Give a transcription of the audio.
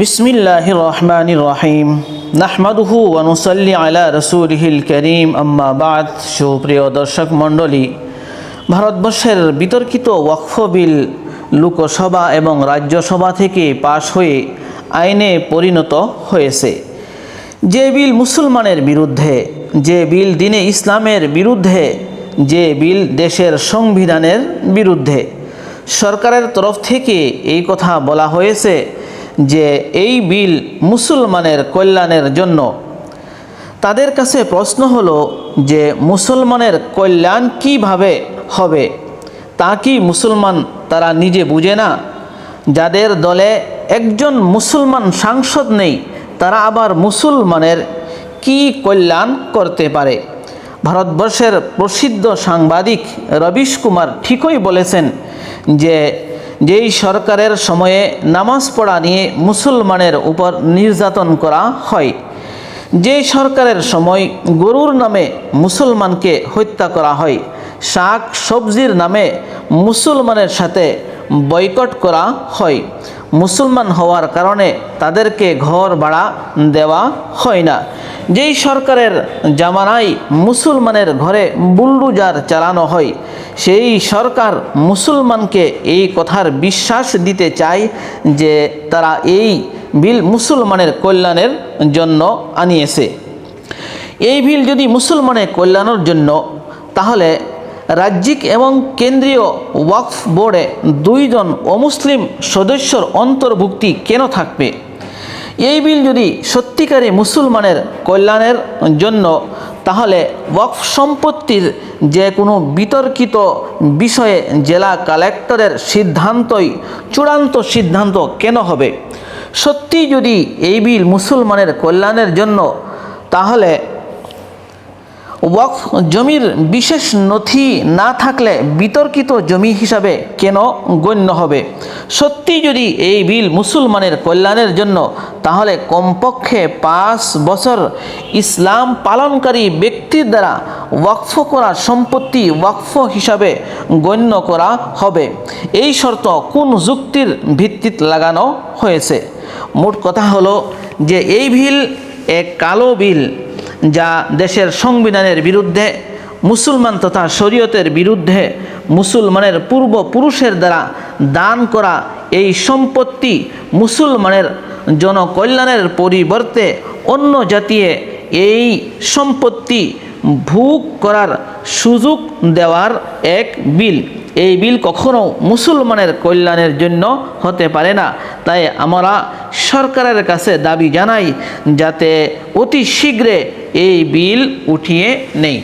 বিসমিল্লাহির রহমানির রহিম নাহমাদুহু ওয়ানুসাল্লি আলা রসুলহিল করিম। আম্মা বাদ। সুপ্রিয় দর্শক মণ্ডলী, ভারতবর্ষের বিতর্কিত ওয়াকফ বিল লোকসভা এবং রাজ্যসভা থেকে পাশ হয়ে আইনে পরিণত হয়েছে। যে বিল মুসলমানের বিরুদ্ধে, যে বিল দিনে ইসলামের বিরুদ্ধে, যে বিল দেশের সংবিধানের বিরুদ্ধে। সরকারের তরফ থেকে এই কথা বলা হয়েছে যে এই বিল মুসলমানের কল্যাণের জন্য। তাদের কাছে প্রশ্ন হলো যে মুসলমানের কল্যাণ কীভাবে হবে? তা কি মুসলমান তারা নিজে বুঝে না? যাদের দলে একজন মুসলমান সাংসদ নেই, তারা আবার মুসলমানের কি কল্যাণ করতে পারে? ভারতবর্ষের প্রসিদ্ধ সাংবাদিক রবিশ কুমার ঠিকই বলেছেন যে যেই সরকারের সময়ে নামাজ পড়া নিয়ে মুসলমানের উপর নির্যাতন করা হয় যে সরকারের সময় গরুর নামে মুসলমানকে হত্যা করা হয়, শাক সবজির নামে মুসলমানের সাথে বয়কট করা হয়। মুসলমান হওয়ার কারণে তাদেরকে ঘর ভাড়া দেওয়া হয় না। যেই সরকারের জামানায় মুসলমানের ঘরে বুলডুজার চালানো হয়, সেই সরকার মুসলমানকে এই কথার বিশ্বাস দিতে চায় যে তারা এই বিল মুসলমানের কল্যাণের জন্য আনিয়েছে। এই বিল যদি মুসলমানের কল্যাণের জন্য, তাহলে রাজ্যিক এবং কেন্দ্রীয় ওয়াকফ বোর্ডে দুইজন অমুসলিম সদস্যর অন্তর্ভুক্তি কেন থাকবে? এই বিল যদি সত্যিকারে মুসলমানের কল্যাণের জন্য, তাহলে ওয়াকফ সম্পত্তির যে কোনো বিতর্কিত বিষয়ে জেলা কালেক্টরের সিদ্ধান্তই, চূড়ান্ত সিদ্ধান্ত কেন হবে? সত্যি যদি এই বিল মুসলমানের কল্যাণের জন্য, তাহলে ওয়াকফ জমির বিশেষ নথি না থাকলে বিতর্কিত জমি হিসাবে কেন গণ্য হবে? সত্যি যদি এই বিল মুসলমানের কল্যাণের জন্য, তাহলে কমপক্ষে পাঁচ বছর ইসলাম পালনকারী ব্যক্তির দ্বারা ওয়াকফ করা সম্পত্তি ওয়াকফ হিসাবে গণ্য করা হবে। এই শর্ত কোন যুক্তির ভিত্তিতে লাগানো হয়েছে? মোট কথা হলো যে এই বিল এক কালো বিল। যা দেশের সংবিধানের বিরুদ্ধে, মুসলমান তথা শরীয়তের বিরুদ্ধে মুসলমানের পূর্বপুরুষের দ্বারা দান করা এই সম্পত্তি মুসলমানের জনকল্যাণের পরিবর্তে অন্য জাতিয়ে এই সম্পত্তি ভোগ করার সুযোগ দেওয়ার এক বিল। এই বিল কখনো মুসলমানের কল্যাণের জন্য হতে পারে না। তাই আমরা সরকারের কাছে দাবি জানাই যাতে অতি শীঘ্রে এই বিল উঠিয়ে নেই।